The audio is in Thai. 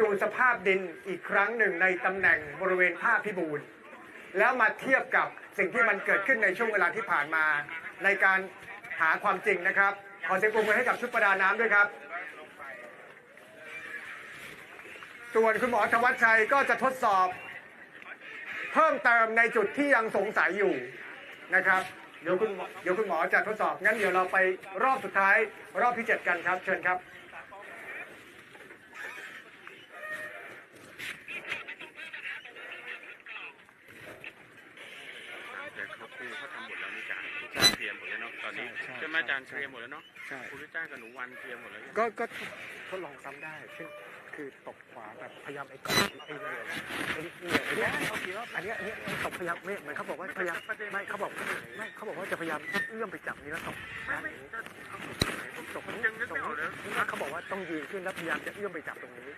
ดูสภาพดินอีกครั้งหนึ่งในตำแหน่งบริเวณภาพพิบูลแล้วมาเทียบกับสิ่งที่มันเกิดขึ้นในช่วงเวลาที่ผ่านมา ในการหาความจริงนะครับ ขอเสียงปรบมือให้กับชุดประดาน้ำด้วยครับ ส่วนคุณหมอธวัชชัยก็จะทดสอบ เพิ่มเติมในจุดที่ยังสงสัยอยู่นะครับ เดี๋ยวคุณหมอเดี๋ยวคุณหมอจะทดสอบงั้นเดี๋ยวเราไปรอบสุดท้าย รอบที่ 7 กันครับ เชิญครับ เดี๋ยวเขาครูเขาทำหมดแล้วนี่จ้าทุกจ้างเคลียร์หมดแล้วเนาะตอนนี้ใช่ใช่ ใช่ไหมอาจารย์เคลียร์หมดแล้วเนาะใช่ ครูทุกจ้างกับหนูวันเคลียร์หมดแล้วยังก็ก็ทดลองซ้ำได้เช่นคือตบขวาแบบพยายามไอ้กอนไอ้เนี่ยไอ้เนี่ยไอ้เนี่ยอันเนี้ยอันเนี้ยไอ้ตบพยายามไม่เหมือนเขาบอกว่าพยายามไม่เขาบอกไม่เขาบอกว่าจะพยายามเอื้อมไปจับนี้แล้วตบนะอย่างนี้ตบตรงนี้ตรงนี้เขาบอกว่าต้องยืนขึ้นแล้วพยายามจะเอื้อมไปจับตรงนี้